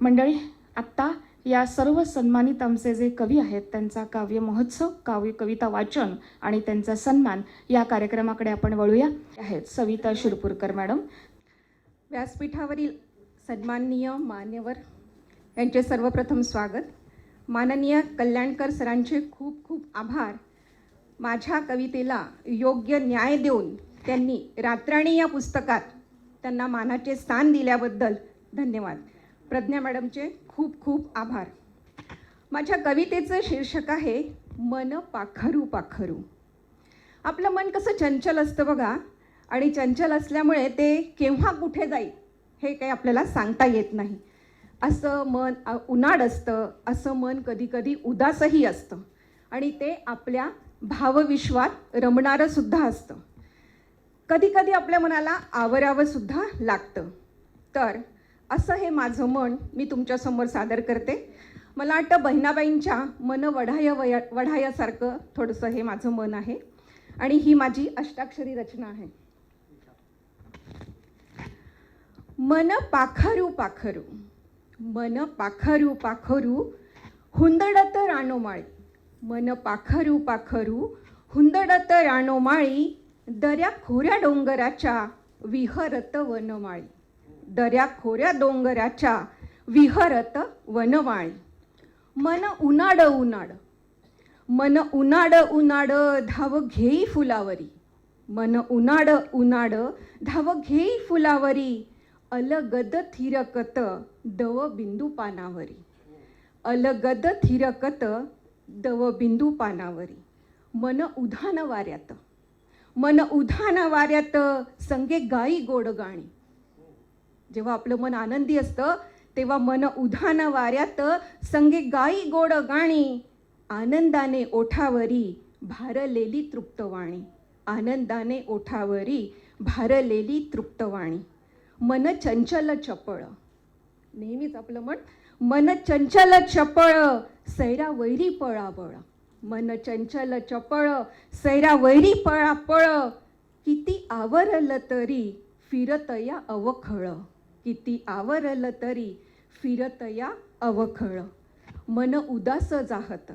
मंडळी आत्ता या सर्व सन्मानित आमचे जे कवी आहेत त्यांचा काव्य महोत्सव काव्य कविता वाचन आणि त्यांचा सन्मान या कार्यक्रमाकडे आपण वळूया. आहेत सविता शिरपूरकर मॅडम. व्यासपीठावरील सन्माननीय मान्यवर यांचे सर्वप्रथम स्वागत. माननीय कल्याणकर सरांचे खूप खूप आभार. माझ्या कवितेला योग्य न्याय देऊन त्यांनी रात्राणी या पुस्तकात त्यांना मानाचे स्थान दिल्याबद्दल धन्यवाद. प्रज्ञा मॅडमचे खूप खूप आभार. माझ्या कवितेचं शीर्षक आहे मन पाखरू पाखरू. आपलं मन कसं चंचल असतं बघा आणि चंचल असल्यामुळे ते केव्हा कुठे जाईल हे काही आपल्याला सांगता येत नाही. असं मन उन्हाळ असतं असं मन कधीकधी उदासही असतं आणि ते आपल्या भावविश्वात रमणारं सुद्धा असतं. कधीकधी आपल्या मनाला आवरावंसुद्धा लागतं. तर असं हे माझं मन मी तुमच्यासमोर सादर करते. मला वाटतं बहिणाबाईंच्या मन वढाय वया वढायासारखं थोडंसं हे माझं मन आहे. आणि ही माझी अष्टाक्षरी रचना आहे. मन पाखरू पाखरू मन पाखरू पाखरू हुंदडत रानोमाळी मन पाखरू पाखरू हुंदडत रानोमाळी दऱ्या खोऱ्या डोंगराच्या विहरत वनमाळी. दऱ्या खोऱ्या डोंगराच्या विहरत वनवाळी मन उन्हाड उन्हाड. मन उन्हाड उन्हाड धाव घेई फुलावरी. मन उन्हाड उन्हाड धाव घेई फुलावरी. अलगद थिरकत दव बिंदू पानावरी. अलगद थिरकत दव बिंदू पानावरी. मन उधान वाऱ्यात. मन उधान वाऱ्यात संगे गाई गोड गाणी जेव्हा आपलं मन आनंदी असतं तेव्हा मन उधान वाऱ्यात संगे गाई गोड गाणी. आनंदाने ओठावरी भारलेली तृप्तवाणी. आनंदाने ओठावरी भारलेली तृप्तवाणी. मन चंचल चपळ. नेहमीच आपलं मन मन चंचल चपळ सैरा वैरी पळाबळ मन चंचल चपळ सैरा वैरी पळापळ. किती आवरलं तरी फिरतया अवखळ. किती आवरलं तरी फिरतया अवखळ. मन उदास जाहत.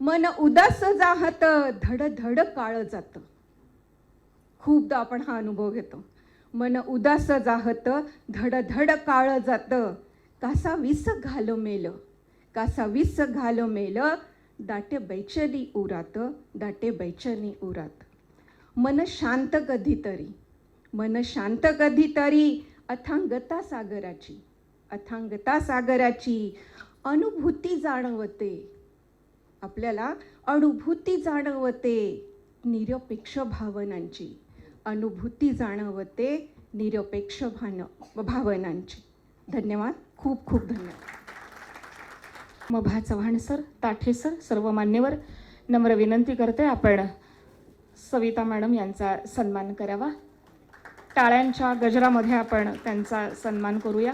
मन उदास जाहत धड धड काळ जातं. खूपदा आपण हा अनुभव घेतो. मन उदास जाहत धड धड काळ जातं. कासा विस घाल मेल. कासा विस घाल मेल. दाटे बैचनी उरात दाटे बैचनी उरात. मन शांत कधीतरी मन शांत कधीतरी अथांगता सागराची अथांगता सागराची अनुभूती जाणवते. आपल्याला अनुभूती जाणवते निरपेक्ष भावनांची. अनुभूती जाणवते निरपेक्ष भान भावनांची. धन्यवाद. खूप खूप धन्यवाद. मभा चव्हाण सर ताठे सर सर्व मान्यवर नम्र विनंती करते आपण सविता मॅडम यांचा सन्मान करावा. टाळ्यांच्या गजरामध्ये आपण त्यांचा सन्मान करूया.